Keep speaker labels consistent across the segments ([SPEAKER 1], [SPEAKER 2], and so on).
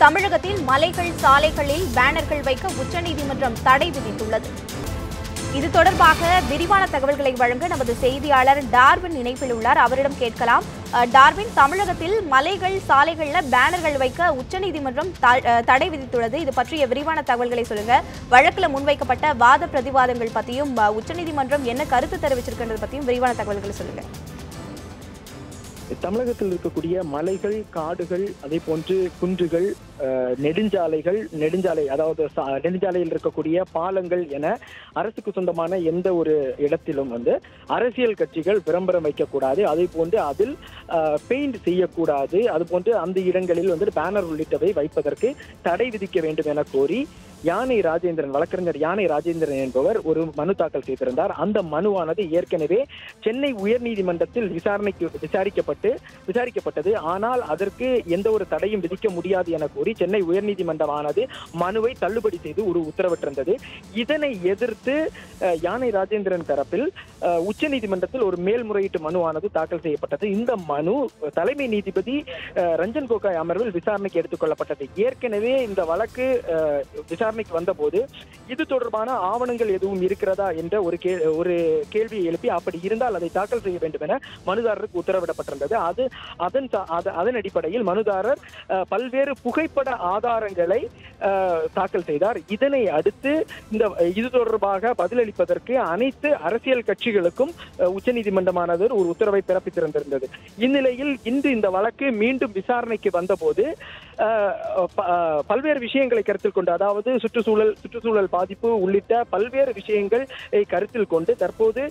[SPEAKER 1] தமிழகத்தில் மலைகள் சாலைகளில் பேனர்கள் வைக்க உச்சநீதிமன்றம் தடை விதித்துள்ளது. இது தொடர்பாக விரிவான தகவல்களை வழங்க நமது செய்தியாளர் டார்வின் இணைப்பில் உள்ளார். அவரிடம் கேட்கலாம். டார்வின் தமிழகத்தில் மலைகள் சாலைகளில் பேனர்கள் வைக்க உச்சநீதிமன்றம் தடை விதித்துள்ளது. இது பற்றிய விரிவான தகவல்களை சொல்லுங்க. வழக்கில் முன்வைக்கப்பட்ட வாத பிரதிவாதங்கள் பற்றியும் உச்சநீதிமன்றம் என்ன கருத்து தெரிவிச்சிருக்கின்றது பற்றியும் விரிவான தகவல்களை சொல்லுங்கள்
[SPEAKER 2] தமிழகத்தில் இருக்கக்கூடிய மலைகள் காடுகள் அதே போன்று குன்றுகள் நெடுஞ்சாலைகள் நெடுஞ்சாலை அதாவது நெடுஞ்சாலையில் இருக்கக்கூடிய பாலங்கள் என அரசுக்கு சொந்தமான எந்த ஒரு இடத்திலும் வந்து அரசியல் கட்சிகள் விளம்பரம் வைக்கக்கூடாது. அதே போன்று அதில் பெயிண்ட் செய்யக்கூடாது. அது போன்று அந்த இடங்களில் வந்து பேனர் உள்ளிட்டவை வைப்பதற்கு தடை விதிக்க வேண்டும் என கோரி யானை ராஜேந்திரன் வழக்கறிஞர் யானை ராஜேந்திரன் என்பவர் ஒரு மனு தாக்கல் செய்திருந்தார். அந்த மனுவானது ஏற்கனவே சென்னை உயர்நீதிமன்றத்தில் விசாரணைக்கு விசாரிக்கப்பட்டு விசாரிக்கப்பட்டது. ஆனால் அதற்கு எந்த ஒரு தடையும் விதிக்க முடியாது என கூறி சென்னை உயர்நீதிமன்றமானது மனுவை தள்ளுபடி செய்து ஒரு உத்தரவிட்டிருந்தது. இதனை எதிர்த்து யானை ராஜேந்திரன் தரப்பில் உச்சநீதிமன்றத்தில் ஒரு மேல்முறையீட்டு மனுவானது தாக்கல் செய்யப்பட்டது. இந்த மனு தலைமை நீதிபதி ரஞ்சன் கோகாய் அமர்வில் விசாரணைக்கு எடுத்துக் கொள்ளப்பட்டது ஏற்கனவே இந்த வழக்கு விசாரணைக்கு வந்தபோது இது தொடர்பான ஆவணங்கள் எதுவும் இருக்கிறதா என்ற ஒரு கே ஒரு கேள்வியை எழுப்பி அப்படி இருந்தால் அதை தாக்கல் செய்ய வேண்டும் என மனுதாரருக்கு உத்தரவிடப்பட்டிருந்தது. அது அதன் அதன் அடிப்படையில் மனுதாரர் பல்வேறு புகைப்பட ஆதாரங்களை தாக்கல் செய்தார். இதனை அடுத்து இந்த இது தொடர்பாக பதிலளிப்பதற்கு அனைத்து அரசியல் கட்சிகளுக்கும் உச்சநீதிமன்றமானது ஒரு உத்தரவை பிறப்பித்திருந்திருந்தது. இந்நிலையில் இன்று இந்த வழக்கு மீண்டும் விசாரணைக்கு வந்தபோது பல்வேறு விஷயங்களை கருத்தில் கொண்டு அதாவது சுற்றுச்சூழல் சுற்றுச்சூழல் பாதிப்பு உள்ளிட்ட பல்வேறு விஷயங்கள் கருத்தில் கொண்டு தற்போது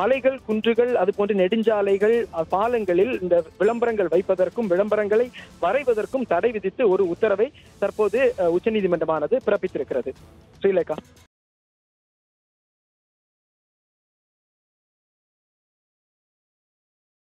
[SPEAKER 2] மலைகள் குன்றுகள் அது போன்ற நெடுஞ்சாலைகள் பாலங்களில் இந்த விளம்பரங்கள் வைப்பதற்கும் விளம்பரங்களை வரைவதற்கும் தடை விதித்து ஒரு உத்தரவை தற்போது உச்சநீதிமன்றமானது பிறப்பித்திருக்கிறது. ஸ்ரீலேகா.